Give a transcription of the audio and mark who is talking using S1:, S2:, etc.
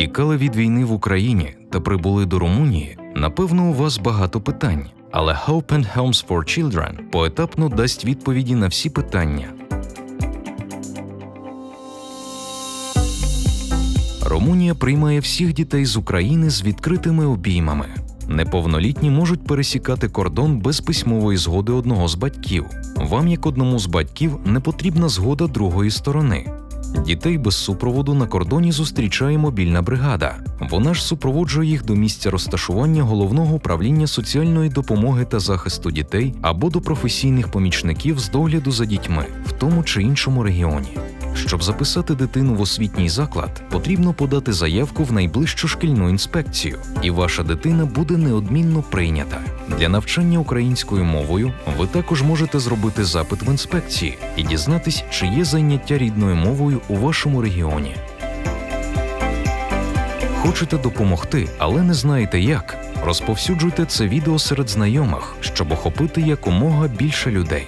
S1: Тікали від війни в Україні та прибули до Румунії. Напевно, у вас багато питань, але Hope and Homes for Children поетапно дасть відповіді на всі питання. Румунія приймає всіх дітей з України з відкритими обіймами. Неповнолітні можуть пересікати кордон без письмової згоди одного з батьків. Вам, як одному з батьків, не потрібна згода другої сторони. Дітей без супроводу на кордоні зустрічає мобільна бригада. Вона ж супроводжує їх до місця розташування головного управління соціальної допомоги та захисту дітей або до професійних помічників з догляду за дітьми в тому чи іншому регіоні. Щоб записати дитину в освітній заклад, потрібно подати заявку в найближчу шкільну інспекцію, і ваша дитина буде неодмінно прийнята. Для навчання українською мовою ви також можете зробити запит в інспекції і дізнатись, чи є заняття рідною мовою у вашому регіоні. Хочете допомогти, але не знаєте як? Розповсюджуйте це відео серед знайомих, щоб охопити якомога більше людей.